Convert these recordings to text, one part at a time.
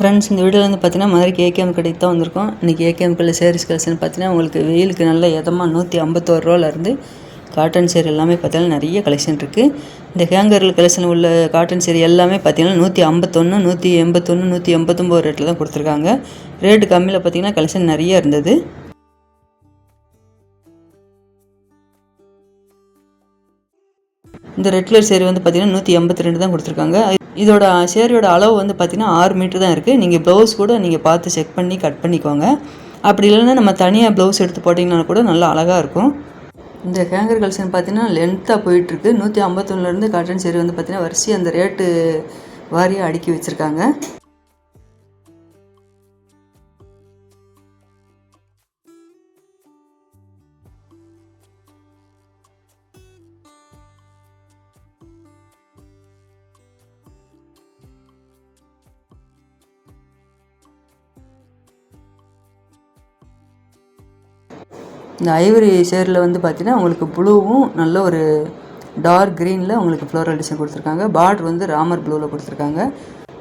Friends இந்த வீடியோவில் வந்து பார்த்தீங்கன்னா மதுரைக்கு ஏகேஎம் கடைக்கு தான் வந்திருக்கோம். இன்றைக்கி ஏகேஎம் கடையில் சேரீஸ் கலெக்ஷன் பார்த்தீங்கன்னா உங்களுக்கு வெயிலுக்கு நல்ல இதமாக நூற்றி ஐம்பத்தோரு ரூபாலேருந்து காட்டன் சேரீ எல்லாமே பார்த்தீங்கன்னா நிறைய கலெக்ஷன் இருக்குது இந்த ஹேங்கரில் கலெக்ஷன் உள்ள காட்டன் சேரீ எல்லாமே பார்த்தீங்கன்னா நூற்றி ஐம்பத்தொன்று நூற்றி எண்பத்தொன்று நூற்றி எண்பத்தொம்போது ரேட்டில் தான் கொடுத்துருக்காங்க. ரேட்டு கம்மியில் பார்த்தீங்கன்னா கலெக்ஷன் நிறைய இருந்தது. இந்த ரெட் கலர் வந்து பார்த்தீங்கன்னா நூற்றி எண்பத்தி ரெண்டு தான் கொடுத்துருக்காங்க. இதோட சேரியோட அளவு வந்து பார்த்தீங்கன்னா ஆறு மீட்டர் தான் இருக்குது நீங்கள் ப்ளவுஸ் கூட நீங்கள் பார்த்து செக் பண்ணி கட் பண்ணிக்கோங்க. அப்படி இல்லைன்னா நம்ம தனியாக ப்ளவுஸ் எடுத்து போட்டிங்கன்னா கூட நல்லா அழகாக இருக்கும். இந்த ஹேங்கர் கல்சன் பார்த்தீங்கன்னா லென்த்தாக போயிட்டுருக்கு. நூற்றி ஐம்பத்தொன்னுலேருந்து காட்டன் சேரி வந்து பார்த்தீங்கன்னா வரிசை அந்த ரேட்டு வாரியாக அடுக்கி வச்சுருக்காங்க. இந்த ஐவரி ஷேரில் வந்து பார்த்தீங்கன்னா உங்களுக்கு ப்ளூவும் நல்ல ஒரு டார்க் க்ரீனில் உங்களுக்கு ஃப்ளோரல் டிசைன் கொடுத்துருக்காங்க. பார்டர் வந்து ராமர் ப்ளூவில் கொடுத்துருக்காங்க.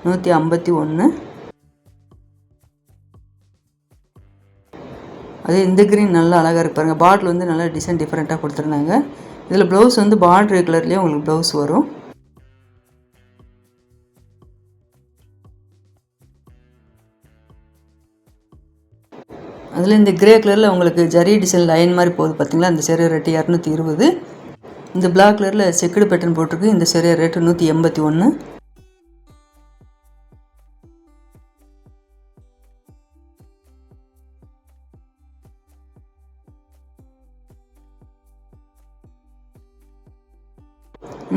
நூற்றி ஐம்பத்தி ஒன்று அதே இந்த க்ரீன் நல்லா அழகாக இருக்கு பாருங்கள் பார்டர் வந்து நல்லா டிசைன் டிஃப்ரெண்ட்டாக கொடுத்துருந்தாங்க. இதில் ப்ளவுஸ் வந்து பார்டர் கலர்லேயே உங்களுக்கு ப்ளவுஸ் வரும். அதில் இந்த கிரே கலரில் உங்களுக்கு ஜரி டிசைன் லைன் மாதிரி போகுது பார்த்தீங்களா இந்த சேரீ ரேட்டு இரநூத்தி இருபது. இந்த பிளாக் கலரில் செக்குடு பேட்டர்ன் போட்டிருக்கு. இந்த சேரீ ரேட்டு நூற்றி எண்பத்தி ஒன்று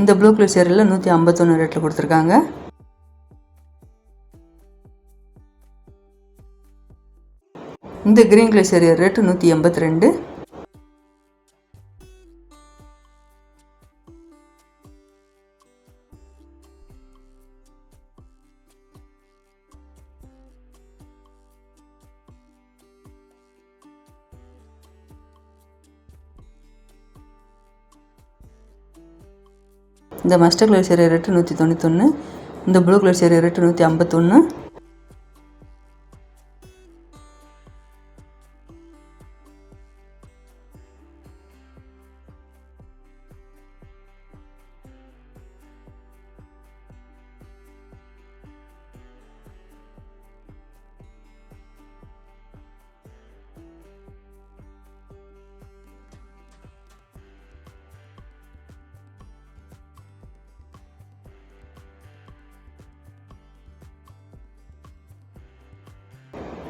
இந்த ப்ளூ கலர் சேரீயில் நூற்றி ஐம்பத்தொன்று ரேட்டில் கொடுத்துருக்காங்க. இந்த கிரீன் கலர் ரேட்டு நூற்றி எண்பத்தி ரெண்டு இந்த மஸ்டர் கலர் சேரீ ரேட்டு நூற்றி தொண்ணூத்தொன்று இந்த ப்ளூ கலர் சேரீ ரேட்டு நூற்றி ஐம்பத்தொன்று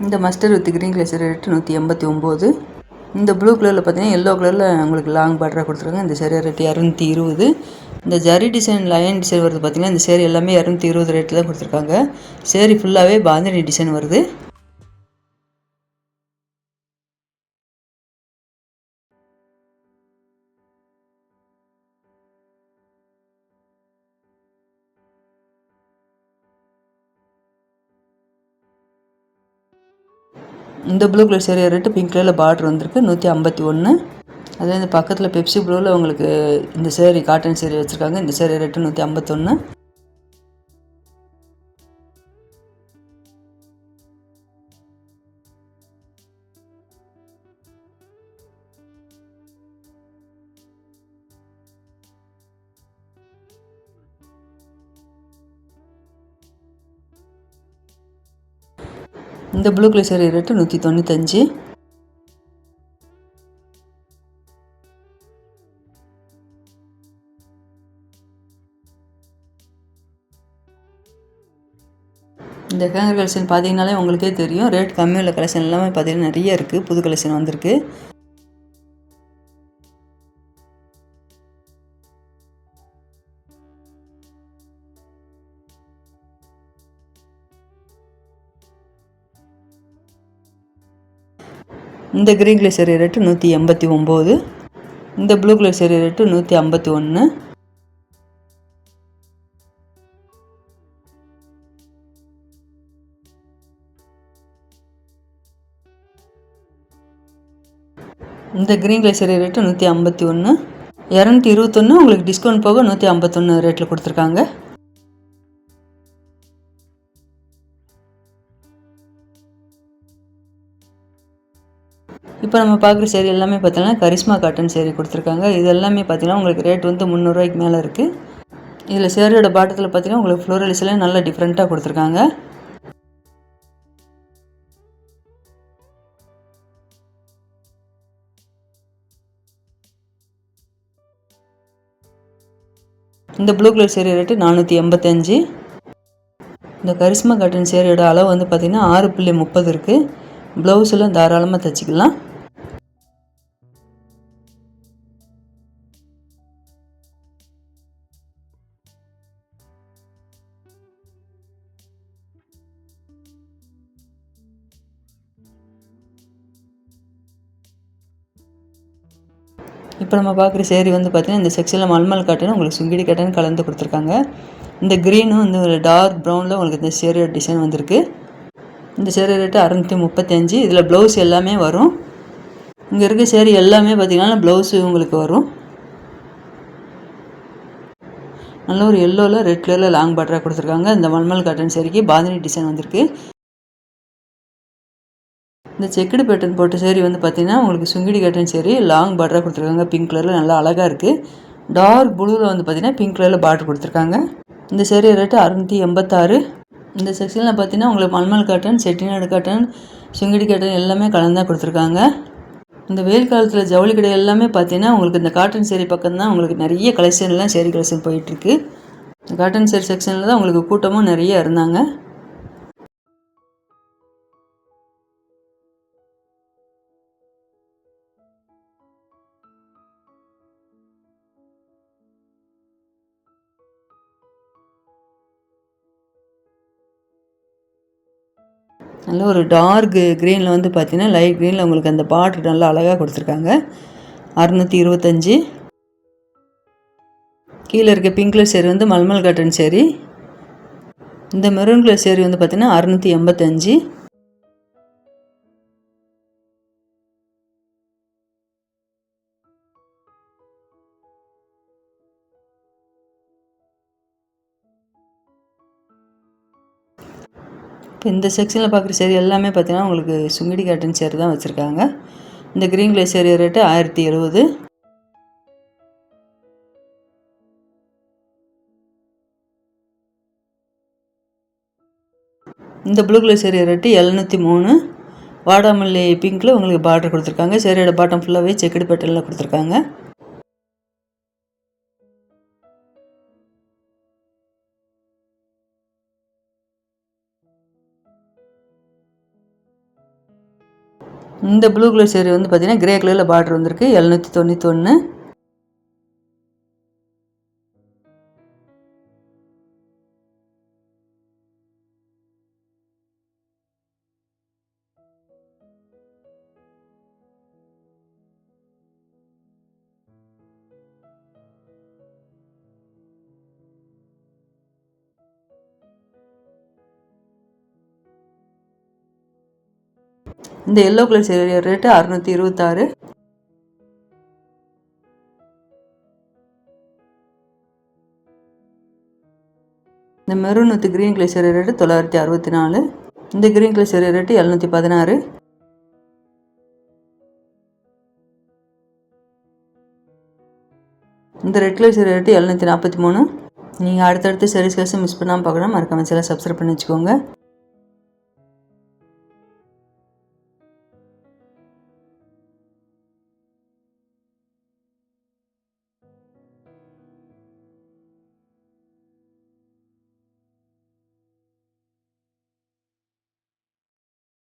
இந்த mustard with green colour sari rate நூற்றி எண்பத்தி ஒம்பது இந்த ப்ளூ கலரில் பார்த்தீங்கன்னா எல்லோ கலரில் உங்களுக்கு லாங் பார்டராக கொடுத்துருக்காங்க. இந்த சேரீ ரேட்டு இரநூத்தி இருபது. இந்த ஜரி டிசைன் லயன் டிசைன் வருது பார்த்தீங்கன்னா இந்த சேரீ எல்லாமே இரநூத்தி இருபது ரேட்டில் தான் கொடுத்துருக்காங்க. சேரீ ஃபுல்லாகவே பாந்தினி டிசைன் வருது. இந்த blue colour sari rate pink கலரில் பார்டர் வந்திருக்கு நூற்றி ஐம்பத்தி ஒன்று அதே இந்த பக்கத்தில் பெப்சி ப்ளூவில் உங்களுக்கு இந்த சேரீ காட்டன் சேரீ வச்சுருக்காங்க. இந்த சேரீ ரேட்டு நூற்றி ஐம்பத்தொன்று இந்த ப்ளூ கலர் சேரீ ரேட்டு நூற்றி தொண்ணூத்தஞ்சு. இந்த ஹேங்கர் கலெக்ஷன் பார்த்தீங்கனாலே உங்களுக்கே தெரியும். ரேட் கம்மியுள்ள கலெக்ஷன் எல்லாமே பார்த்தீங்கன்னா நிறைய இருக்குது புது கலெக்ஷன் வந்திருக்கு. இந்த க்ரீன் கலர் சேரீ ரேட்டு நூற்றி எண்பத்தி ஒம்பது இந்த ப்ளூ கலர் சேரீ ரேட்டு நூற்றி ஐம்பத்தி ஒன்று இந்த க்ரீன் கலர் சேரீ ரேட்டு நூற்றி ஐம்பத்தி ஒன்று இரநூத்தி இருபத்தொன்று உங்களுக்கு டிஸ்கவுண்ட் போக நூற்றி ஐம்பத்தொன்று ரேட்டில் கொடுத்துருக்காங்க. இப்போ நம்ம பார்க்குற சேரீ எல்லாமே பார்த்தீங்கன்னா கரிஷ்மா காட்டன் சேரீ கொடுத்துருக்காங்க. இது எல்லாமே பார்த்தீங்கன்னா உங்களுக்கு ரேட் வந்து முந்நூறுரூவாய்க்கு மேலே இருக்குது இதில் சேரீயோட பாட்டத்தில் பார்த்தீங்கன்னா உங்களுக்கு ஃப்ளோரலிஸ்லாம் நல்லா டிஃப்ரெண்ட்டாக கொடுத்துருக்காங்க. இந்த ப்ளூ கலர் சேரீ ரேட்டு நானூற்றி எண்பத்தஞ்சு. இந்த கரிஷ்மா காட்டன் சேரீயோட அளவு வந்து பார்த்திங்கன்னா ஆறு புள்ளி முப்பது இருக்குது ப்ளவுஸெல்லாம் தாராளமாக தைச்சிக்கலாம். இப்போ நம்ம பார்க்குற சேரீ வந்து பார்த்திங்கன்னா இந்த செக்ஷனில் மல்மல் காட்டன் உங்களுக்கு சுங்கிடி காட்டன் கலந்து கொடுத்துருக்காங்க. இந்த க்ரீனும் வந்து ஒரு டார்க் ப்ரௌனில் உங்களுக்கு இந்த சேரீயோட டிசைன் வந்திருக்கு. இந்த சேரீ ரேட்டு அறநூற்றி முப்பத்தஞ்சு இதில் ப்ளவுஸ் எல்லாமே வரும். இங்கே இருக்க சேரீ எல்லாமே பார்த்திங்கன்னா ப்ளவுஸு உங்களுக்கு வரும். நல்ல ஒரு எல்லோவில் ரெட் கலரில் லாங் பார்டராக கொடுத்துருக்காங்க. இந்த மல்மல் காட்டன் சேரீக்கு பாதினி டிசைன் வந்திருக்கு. இந்த செக்குடு பேட்டர்ன் போட்ட சேரீ வந்து பார்த்திங்கன்னா உங்களுக்கு சுங்கிடி காட்டன் சேரீ லாங் பார்டராக கொடுத்துருக்காங்க. பிங்க் கலரில் நல்லா அழகாக இருக்குது டார்க் ப்ளூவில் வந்து பார்த்திங்கன்னா பிங்க் கலரில் பார்டர் கொடுத்துருக்காங்க. இந்த சேரீ ரேட்டு அறுநூற்றி எண்பத்தாறு. இந்த செக்ஷனில் பார்த்தீங்கன்னா உங்களுக்கு mulmul cotton Chettinadu cotton sungudi cotton எல்லாமே கலந்தாக கொடுத்துருக்காங்க. இந்த வெயில் காலத்தில் ஜவுளி கடை எல்லாமே பார்த்தீங்கன்னா உங்களுக்கு இந்த காட்டன் சேரீ பக்கம் தான் உங்களுக்கு நிறைய கலெக்ஷன்லாம் சேரீ கலெக்ஷன் போயிட்டுருக்கு காட்டன் சேரீ செக்ஷனில் தான் உங்களுக்கு கூட்டமும் நிறைய இருந்தாங்க. நல்ல ஒரு டார்க் க்ரீனில் வந்து பார்த்தீங்கன்னா லைட் க்ரீனில் உங்களுக்கு அந்த பார்டர் நல்லா அழகாக கொடுத்துருக்காங்க. அறுநூற்றி இருபத்தஞ்சி. கீழே இருக்க பிங்க் கலர் சேரி வந்து மல்மல் காட்டன் சேரி இந்த மெரூன் கலர் சேரி வந்து பார்த்தீங்கன்னா அறுநூற்றி எண்பத்தஞ்சு. இப்போ இந்த செக்ஷனில் பார்க்குற சேரி எல்லாமே பார்த்தீங்கன்னா உங்களுக்கு சுங்கிடி காட்டன் சேர் தான் வச்சுருக்காங்க. இந்த க்ரீன் கலர் சேரீ ரேட்டு ஆயிரத்தி எழுபது. இந்த ப்ளூ கலர் சேரீ ரேட்டு எழுநூற்றி மூணு. வாடாமல்லி பிங்க்கில் உங்களுக்கு பார்டர் கொடுத்துருக்காங்க. சேரியோட பாட்டம் ஃபுல்லாகவே செக்குடு பேட்டர்னில் கொடுத்துருக்காங்க. இந்த ப்ளூ கலர் சேரீ வந்து பார்த்திங்கன்னா கிரே கலரில் பார்டர் வந்திருக்கு. எழுநூற்றி தொண்ணூற்றி ஒன்று இந்த எல்லோ கலர் சேரீ ரேட்டு அறுநூற்றி இருபத்தாறு. இந்த maroon with green colour sari rate தொள்ளாயிரத்தி அறுபத்தி நாலு. இந்த க்ரீன் கலர் சேரீ ரேட்டு எழுநூற்றி பதினாறு. இந்த ரெட் கலர் சேரீ ரேட்டு எழுநூற்றி நாற்பத்தி மூணு. நீங்கள் அடுத்தடுத்து சரி கலர்ஸை மிஸ் பண்ணாமல் பார்க்கணும் மறக்காமல் சேனல் சப்ஸ்கிரைப் பண்ணி வச்சுக்கோங்க.